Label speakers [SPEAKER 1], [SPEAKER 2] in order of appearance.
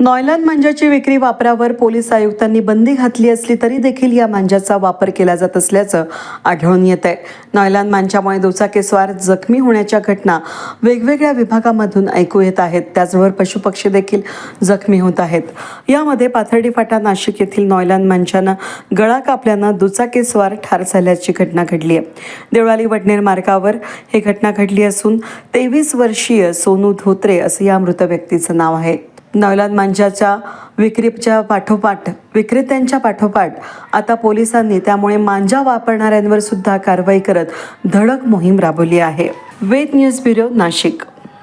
[SPEAKER 1] Nylon मांजाची विक्री वापरावर police आयुक्तांनी बंदी घातली असली तरी देखील या मांजाचा वापर केला जात असल्याचं आढळून येत आहे. नॉयलॉन मांजामुळे दुचाकीस्वार जखमी होण्याच्या घटना वेगवेगळ्या विभागामधून ऐकू येत आहेत. त्याचबरोबर पशुपक्षी देखील जखमी होत आहेत. यामध्ये पाथर्डी फाटा नाशिक येथील नॉयलॉन मांजानं गळा कापल्यानं दुचाकीस्वार ठार झाल्याची घटना घडली आहे. देवळाली वडनेर मार्गावर ही घटना घडली असून तेवीस वर्षीय सोनू धोत्रे असं या मृत व्यक्तीचं नाव आहे. नवलाद मांजाच्या विक्रीच्या पाठोपाठ विक्रेत्यांच्या पाठोपाठ आता पोलिसांनी त्यामुळे मांजा वापरणाऱ्यांवर सुद्धा कारवाई करत धडक मोहीम राबवली आहे. Ved news bureau Nashik.